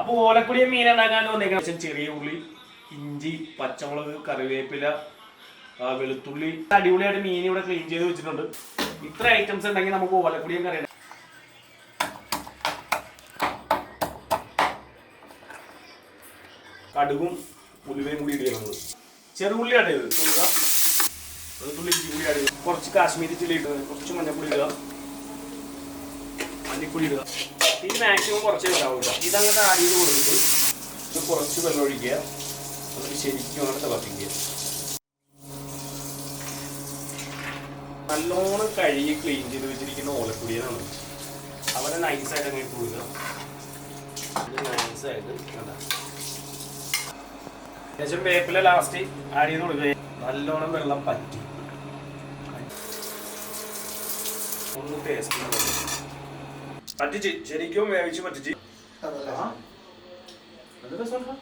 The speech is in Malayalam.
അപ്പൊ ഓലക്കുടിയ മീൻ ഉണ്ടാക്കാൻ വന്നേക്കണം ചെറിയ ഉള്ളി ഇഞ്ചി പച്ചമുളക് കറിവേപ്പില വെളുത്തുള്ളി അടിപൊളിയായിട്ട് മീൻ ഇവിടെ ക്ലീൻ ചെയ്ത് വെച്ചിട്ടുണ്ട്. ഇത്ര ഐറ്റംസ് ഉണ്ടെങ്കിൽ നമുക്ക് ഓലക്കുടിയും കറി കടുകും ഉലുവയും കൂടി ഇടുക ചെറുപുള്ളി ഇത്. ഇടുക വെളുത്തുള്ളി ഇഞ്ചി കൂടി കുറച്ച് കാശ്മീരി ചില്ലി ഇടുക. കുറച്ച് മഞ്ഞപ്പൊടി ഇടുക. മല്ലിപ്പൊടി ഇടുക. ഇത് മാക്സിമം കുറച്ചേ ഉണ്ടാവില്ല ഇതങ്ങനെ ചെയ്ത് കൊടുത്തിട്ട് ഇത് കുറച്ച് വെള്ളം ഒഴിക്കുക. എന്നിട്ട് ശരിക്കും അങ്ങനെ തിളപ്പിക്കുക. നല്ലോണം കഴുകി ക്ലീൻ ചെയ്ത് വെച്ചിരിക്കുന്ന ഓലക്കുടിയനാണ് അവരെ നൈസായിട്ട് അങ്ങനെ ഇട്ട് കൊടുക്കുക ഇത് നൈസായിട്ട് ശേഷം വേപ്പില ലാസ്റ്റ് ആഡ് ചെയ്ത് കൊടുക്കുക. നല്ലോണം വെള്ളം പറ്റി. ഒന്ന് ടേസ്റ്റ് പറ്റിച്ച് ശരിക്കും വേവിച്ച് പറ്റിച്ച്. അത്. രസമുണ്ടോ